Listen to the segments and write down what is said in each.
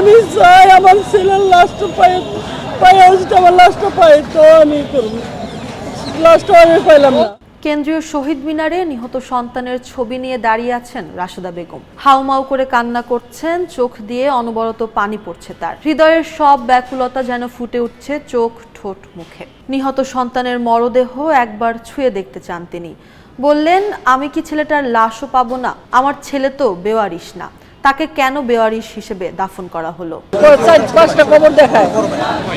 আমি চাই আমার ছেলের লাশটা পাই পাই যদি আমার লাশটা পাই তো আমি করব। লাশটা আমি পাইলাম না। কেন্দ্রীয় শহীদ মিনারে নিহত সন্তানের ছবি নিয়ে দাঁড়িয়ে আছেন রাশেদা বেগম। হাউমাউ করে কান্না করছেন, চোখ দিয়ে অনবরত পানি পড়ছে তার। হৃদয়ের সব ব্যাকুলতা যেন ফুটে উঠছে চোখ ঠোঁট মুখে। নিহত সন্তানের মরদেহ একবার ছুঁয়ে দেখতে চান তিনি। বললেন, আমি কি ছেলেটার লাশও পাবো না? আমার ছেলে তো বেওয়ারিশ না। তাকে কেন বেওয়ারিশ হিসেবে দাফন করা হলো? পাঁচটা কবর দেখায়।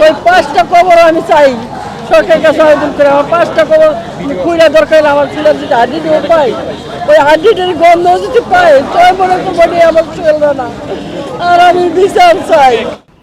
ওই পাঁচটা কবর আমি চাই সরকারের কাছে আবেদন করে। আমার পাঁচটা কবর খুঁড়ে দরকার হলে আমার ছেলের যদি হাড্ডিটিও পাই ওই হাড্ডিটির গন্ধ যদি পাই বড় তো বডি আমার চলবে না। আর আমি বিচার চাই।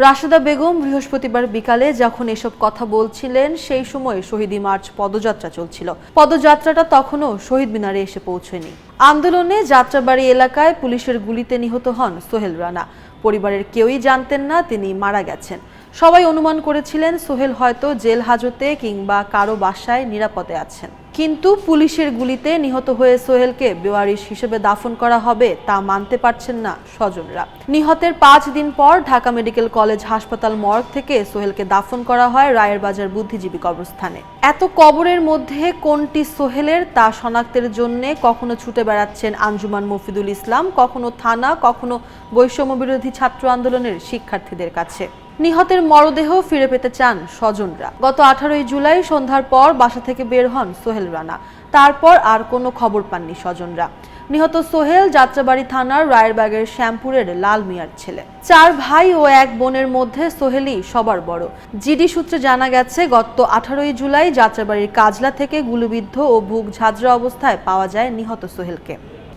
রাশেদা বেগম বৃহস্পতিবার বিকালে যখন এসব কথা বলছিলেন, সেই সময় শহীদি মার্চ পদযাত্রা চলছিল। পদযাত্রাটা তখনও শহীদ মিনারে এসে পৌঁছয়নি আন্দোলনে যাত্রাবাড়ি এলাকায় পুলিশের গুলিতে নিহত হন সোহেল রানা। পরিবারের কেউই জানতেন না তিনি মারা গেছেন। সবাই অনুমান করেছিলেন সোহেল হয়তো জেল হাজতে কিংবা কারও বাসায় নিরাপদে আছেন। কিন্তু পুলিশের গুলিতে নিহত হয়ে সোহেলকে বেওয়ারিশ হিসেবে দাফন করা হবে তা মানতে পারছেন না স্বজনরা। নিহতের পাঁচ দিন পর ঢাকা মেডিকেল কলেজ হাসপাতাল মর্গ থেকে সোহেলকে দাফন করা হয় রায়ের বাজার বুদ্ধিজীবী কবরস্থানে। এত কবরের মধ্যে কোনটি সোহেলের তা শনাক্তের জন্য কখনো ছুটে বেড়াচ্ছেন আঞ্জুমান মফিদুল ইসলাম, কখনো থানা, কখনো বৈষম্য বিরোধী ছাত্র আন্দোলনের শিক্ষার্থীদের কাছে। নিহতের মরদেহ ফিরে পেতে চান স্বজনরা। গত আঠারোই জুলাই সন্ধ্যার পর বাসা থেকে বের হন সোহেল রানা। তারপর আর কোনো খবর পাননি স্বজনরা। নিহত সোহেল যাত্রাবাড়ি থানার রায়েরবাগের শ্যামপুরের লাল মিয়ার ছেলে। চার ভাই ও এক বোনের মধ্যে সোহেলই সবার বড়। জিডি সূত্রে জানা গেছে, গত আঠারোই জুলাই যাত্রাবাড়ির কাজলা থেকে গুলিবিদ্ধ ও বুক ঝাঁঝরা অবস্থায় পাওয়া যায় নিহত সোহেলকে।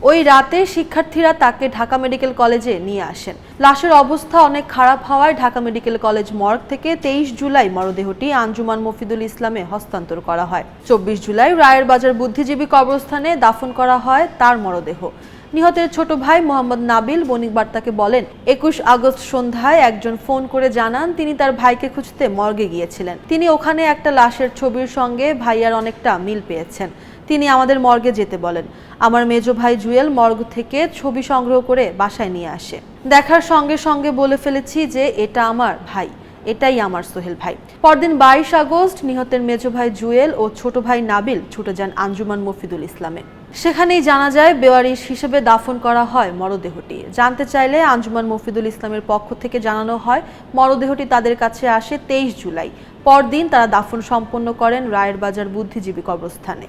ওই রাতে শিক্ষার্থীরা তাকে ঢাকা মেডিকেল কলেজে নিয়ে আসেন। লাশের অবস্থা অনেক খারাপ হওয়ায় ঢাকা মেডিকেল কলেজ মর্গ থেকে তেইশ জুলাই মরদেহটি আঞ্জুমান মফিদুল ইসলামে হস্তান্তর করা হয়। চব্বিশ জুলাই রায়ের বাজার বুদ্ধিজীবী কবরস্থানে দাফন করা হয় তার মরদেহ। নিহতের ছোট ভাই মোহাম্মদ নাবিল বণিক বার্তাকে বলেন, একুশ আগস্ট সন্ধ্যায় একজন ফোন করে জানান তিনি তার ভাইকে খুঁজতে মর্গে গিয়েছিলেন। তিনি ওখানে একটা লাশের ছবির সঙ্গে ভাইয়ার অনেকটা মিল পেয়েছেন। তিনি আমাদের মর্গে যেতে বলেন। আমার মেজ ভাই জুয়েল মর্গ থেকে ছবি সংগ্রহ করে বাসায় নিয়ে আসে। দেখার সঙ্গে সঙ্গে বলে ফেলেছি যে এটা আমার ভাই, এটাই আমার সোহেল ভাই। পরদিন বাইশ আগস্ট নিহতের মেজ ভাই জুয়েল ও ছোট ভাই নাবিল ছুটে যান আঞ্জুমান মফিদুল ইসলামে। সেখানেই জানা যায়, বেওয়ারিশ হিসেবে দাফন করা হয় মরদেহটি। জানতে চাইলে আঞ্জুমান মফিদুল ইসলামের পক্ষ থেকে জানানো হয়, মরদেহটি তাদের কাছে আসে তেইশ জুলাই। পরদিন তারা দাফন সম্পন্ন করেন রায়ের বাজার বুদ্ধিজীবী কবরস্থানে।